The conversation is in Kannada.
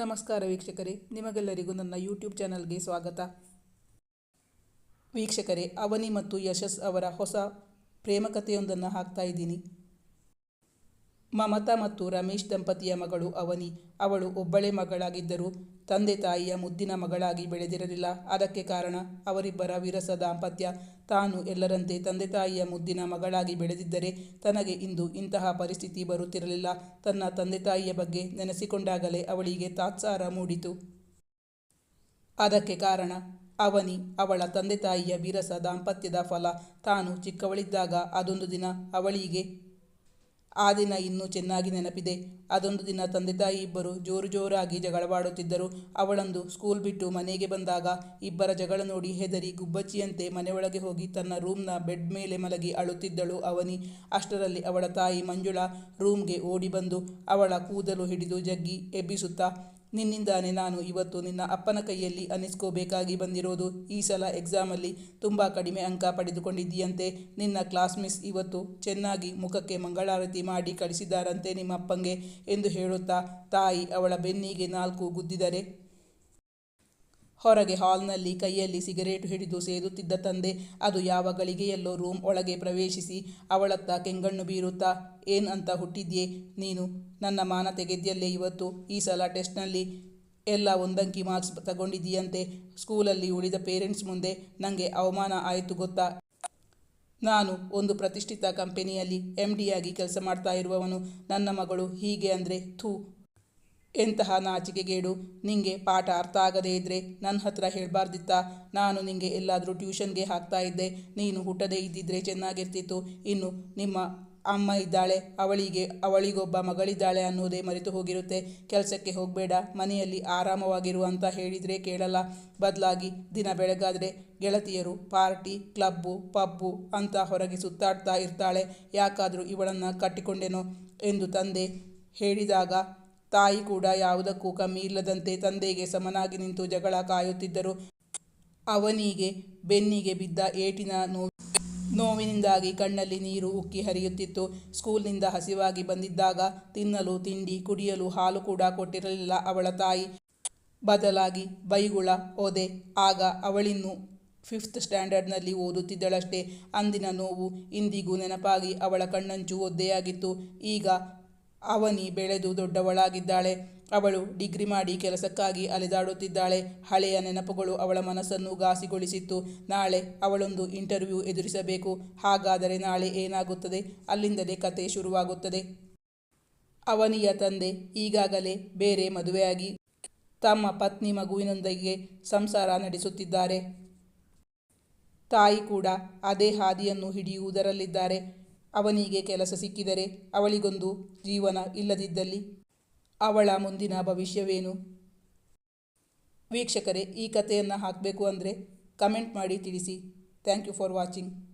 ನಮಸ್ಕಾರ ವೀಕ್ಷಕರೇ, ನಿಮಗೆಲ್ಲರಿಗೂ ನನ್ನ ಯೂಟ್ಯೂಬ್ ಚಾನಲ್ಗೆ ಸ್ವಾಗತ. ವೀಕ್ಷಕರೇ, ಅವನಿ ಮತ್ತು ಯಶಸ್ ಅವರ ಹೊಸ ಪ್ರೇಮಕಥೆಯೊಂದನ್ನು ಹಾಕ್ತಾ ಇದ್ದೀನಿ. ಮಮತಾ ಮತ್ತು ರಮೇಶ್ ದಂಪತಿಯ ಮಗಳು ಅವನಿ. ಅವಳು ಒಬ್ಬಳೇ ಮಗಳಾಗಿದ್ದರೂ ತಂದೆ ತಾಯಿಯ ಮುದ್ದಿನ ಮಗಳಾಗಿ ಬೆಳೆದಿರಲಿಲ್ಲ. ಅದಕ್ಕೆ ಕಾರಣ ಅವರಿಬ್ಬರ ವಿರಸ ದಾಂಪತ್ಯ. ತಾನು ಎಲ್ಲರಂತೆ ತಂದೆ ತಾಯಿಯ ಮುದ್ದಿನ ಮಗಳಾಗಿ ಬೆಳೆದಿದ್ದರೆ ತನಗೆ ಇಂದು ಇಂತಹ ಪರಿಸ್ಥಿತಿ ಬರುತ್ತಿರಲಿಲ್ಲ. ತನ್ನ ತಂದೆ ತಾಯಿಯ ಬಗ್ಗೆ ನೆನೆಸಿಕೊಂಡಾಗಲೇ ಅವಳಿಗೆ ತಾತ್ಸಾರ ಮೂಡಿತು. ಅದಕ್ಕೆ ಕಾರಣ ಅವನಿ ಅವಳ ತಂದೆ ತಾಯಿಯ ವಿರಸ ದಾಂಪತ್ಯದ ಫಲ. ತಾನು ಚಿಕ್ಕವಳಿದ್ದಾಗ ಅದೊಂದು ದಿನ ಅವಳಿಗೆ ಆ ದಿನ ಇನ್ನೂ ಚೆನ್ನಾಗಿ ನೆನಪಿದೆ. ಅದೊಂದು ದಿನ ತಂದೆ ತಾಯಿ ಇಬ್ಬರು ಜೋರು ಜೋರಾಗಿ ಜಗಳವಾಡುತ್ತಿದ್ದರು. ಅವಳಂದು ಸ್ಕೂಲ್ ಬಿಟ್ಟು ಮನೆಗೆ ಬಂದಾಗ ಇಬ್ಬರ ಜಗಳ ನೋಡಿ ಹೆದರಿ ಗುಬ್ಬಚ್ಚಿಯಂತೆ ಮನೆಯೊಳಗೆ ಹೋಗಿ ತನ್ನ ರೂಮ್ನ ಬೆಡ್ ಮೇಲೆ ಮಲಗಿ ಅಳುತ್ತಿದ್ದಳು ಅವನಿ. ಅಷ್ಟರಲ್ಲಿ ಅವಳ ತಾಯಿ ಮಂಜುಳಾ ರೂಮ್ಗೆ ಓಡಿ ಬಂದು ಅವಳ ಕೂದಲು ಹಿಡಿದು ಜಗ್ಗಿ ಎಬ್ಬಿಸುತ್ತಾ ನಿನ್ನಿಂದಾನೆ ನಾನು ಇವತ್ತು ನಿನ್ನ ಅಪ್ಪನ ಕೈಯಲ್ಲಿ ಅನಿಸ್ಕೋಬೇಕಾಗಿ ಬಂದಿರೋದು. ಈ ಸಲ ಎಕ್ಸಾಮಲ್ಲಿ ತುಂಬ ಕಡಿಮೆ ಅಂಕ ಪಡೆದುಕೊಂಡಿದ್ದೀಯಂತೆ. ನಿನ್ನ ಕ್ಲಾಸ್ ಮಿಸ್ ಇವತ್ತು ಚೆನ್ನಾಗಿ ಮುಖಕ್ಕೆ ಮಂಗಳಾರತಿ ಮಾಡಿ ಕಳಿಸಿದ್ದಾರಂತೆ ನಿಮ್ಮಪ್ಪಂಗೆ ಎಂದು ಹೇಳುತ್ತಾ ತಾಯಿ ಅವಳ ಬೆನ್ನಿಗೆ ನಾಲ್ಕು ಗುದ್ದಿದರೆ. ಹೊರಗೆ ಹಾಲ್ನಲ್ಲಿ ಕೈಯಲ್ಲಿ ಸಿಗರೇಟ್ ಹಿಡಿದು ಸೇದುತ್ತಿದ್ದ ತಂದೆ, ಅದು ಯಾವ ಗಳಿಗೆಯಲ್ಲೋ ರೂಮ್ ಒಳಗೆ ಪ್ರವೇಶಿಸಿ ಅವಳತ್ತ ಕೆಂಗಣ್ಣು ಬೀರುತ್ತಾ, ಏನ್ ಅಂತ ಹುಟ್ಟಿದ್ಯೆ? ನೀನು ನನ್ನ ಮಾನ ತೆಗೆದ್ಯಲ್ಲೇ ಇವತ್ತು? ಈ ಸಲ ಟೆಸ್ಟ್ನಲ್ಲಿ ಎಲ್ಲ ಒಂದಂಕಿ ಮಾರ್ಕ್ಸ್ ತಗೊಂಡಿದ್ದೀಯಂತೆ. ಸ್ಕೂಲಲ್ಲಿ ಉಳಿದ ಪೇರೆಂಟ್ಸ್ ಮುಂದೆ ನನಗೆ ಅವಮಾನ ಆಯಿತು ಗೊತ್ತಾ? ನಾನು ಒಂದು ಪ್ರತಿಷ್ಠಿತ ಕಂಪನಿಯಲ್ಲಿ ಎಂ ಡಿಯಾಗಿ ಕೆಲಸ ಮಾಡ್ತಾ ಇರುವವನು. ನನ್ನ ಮಗಳು ಹೀಗೆ ಅಂದರೆ ಥೂ ಎಂತಹ ನಾಚಿಕೆಗೇಡು ನಿಂಗೆ ಪಾಠ ಅರ್ಥ ಆಗದೇ ಇದ್ದರೆ ನನ್ನ ಹತ್ರ ಹೇಳಬಾರ್ದಿತ್ತಾ. ನಾನು ನಿಂಗೆ ಎಲ್ಲಾದರೂ ಟ್ಯೂಷನ್ಗೆ ಹಾಕ್ತಾ ಇದ್ದೆ. ನೀನು ಹುಟ್ಟದೇ ಇದ್ದಿದ್ರೆ ಚೆನ್ನಾಗಿರ್ತಿತ್ತು. ಇನ್ನು ನಿಮ್ಮ ಅಮ್ಮ ಇದ್ದಾಳೆ, ಅವಳಿಗೆ, ಅವಳಿಗೊಬ್ಬ ಮಗಳಿದ್ದಾಳೆ ಅನ್ನೋದೇ ಮರೆತು ಹೋಗಿರುತ್ತೆ. ಕೆಲಸಕ್ಕೆ ಹೋಗಬೇಡ, ಮನೆಯಲ್ಲಿ ಆರಾಮವಾಗಿರು ಅಂತ ಹೇಳಿದರೆ ಕೇಳಲ್ಲ. ಬದಲಾಗಿ ದಿನ ಬೆಳಗಾದರೆ ಗೆಳತಿಯರು ಪಾರ್ಟಿ, ಕ್ಲಬ್ಬು, ಪಬ್ಬು ಅಂತ ಹೊರಗೆ ಸುತ್ತಾಡ್ತಾ ಇರ್ತಾಳೆ. ಯಾಕಾದರೂ ಇವಳನ್ನು ಕಟ್ಟಿಕೊಂಡೆನೋ ಎಂದು ತಂದೆ ಹೇಳಿದಾಗ ತಾಯಿ ಕೂಡ ಯಾವುದಕ್ಕೂ ಕಮ್ಮಿ ಇಲ್ಲದಂತೆ ತಂದೆಗೆ ಸಮನಾಗಿ ನಿಂತು ಜಗಳ ಕಾಯುತ್ತಿದ್ದರು. ಅವನಿಗೆ, ಬೆನ್ನಿಗೆ ಬಿದ್ದ ಏಟಿನ ನೋವು, ನೋವಿನಿಂದಾಗಿ ಕಣ್ಣಲ್ಲಿ ನೀರು ಉಕ್ಕಿ ಹರಿಯುತ್ತಿತ್ತು. ಸ್ಕೂಲ್ನಿಂದ ಹಸಿವಾಗಿ ಬಂದಿದ್ದಾಗ ತಿನ್ನಲು, ತಿಂಡಿ, ಕುಡಿಯಲು ಹಾಲು ಕೂಡ ಕೊಟ್ಟಿರಲಿಲ್ಲ ಅವಳ ತಾಯಿ. ಬದಲಾಗಿ ಬೈಗುಳ ಓದೆ ಆಗ ಅವಳಿನ್ನು ಫಿಫ್ತ್ ಸ್ಟ್ಯಾಂಡರ್ಡ್ನಲ್ಲಿ ಓದುತ್ತಿದ್ದಳಷ್ಟೇ. ಅಂದಿನ ನೋವು ಇಂದಿಗೂ ನೆನಪಾಗಿ ಅವಳ ಕಣ್ಣಂಚು ಒದ್ದೆಯಾಗಿತ್ತು. ಈಗ ಅವನಿ ಬೆಳೆದು ದೊಡ್ಡವಳಾಗಿದ್ದಾಳೆ. ಅವಳು ಡಿಗ್ರಿ ಮಾಡಿ ಕೆಲಸಕ್ಕಾಗಿ ಅಲೆದಾಡುತ್ತಿದ್ದಾಳೆ. ಹಳೆಯ ನೆನಪುಗಳು ಅವಳ ಮನಸ್ಸನ್ನು ಘಾಸಿಗೊಳಿಸಿತ್ತು. ನಾಳೆ ಅವಳೊಂದು ಇಂಟರ್ವ್ಯೂ ಎದುರಿಸಬೇಕು. ಹಾಗಾದರೆ ನಾಳೆ ಏನಾಗುತ್ತದೆ? ಅಲ್ಲಿಂದಲೇ ಕತೆ ಶುರುವಾಗುತ್ತದೆ. ಅವನಿಯ ತಂದೆ ಈಗಾಗಲೇ ಬೇರೆ ಮದುವೆಯಾಗಿ ತಮ್ಮ ಪತ್ನಿ ಮಗುವಿನೊಂದಿಗೆ ಸಂಸಾರ ನಡೆಸುತ್ತಿದ್ದಾರೆ. ತಾಯಿ ಕೂಡ ಅದೇ ಹಾದಿಯನ್ನು ಹಿಡಿಯುವುದರಲ್ಲಿದ್ದಾರೆ. ಅವನಿಗೆ ಕೆಲಸ ಸಿಕ್ಕಿದರೆ ಅವಳಿಗೊಂದು ಜೀವನ ಇಲ್ಲದಿದ್ದಲ್ಲಿ ಅವಳ ಮುಂದಿನ ಭವಿಷ್ಯವೇನು? ವೀಕ್ಷಕರೇ, ಈ ಕಥೆಯನ್ನು ಹಾಕಬೇಕು ಅಂದರೆ ಕಮೆಂಟ್ ಮಾಡಿ ತಿಳಿಸಿ. Thank you for watching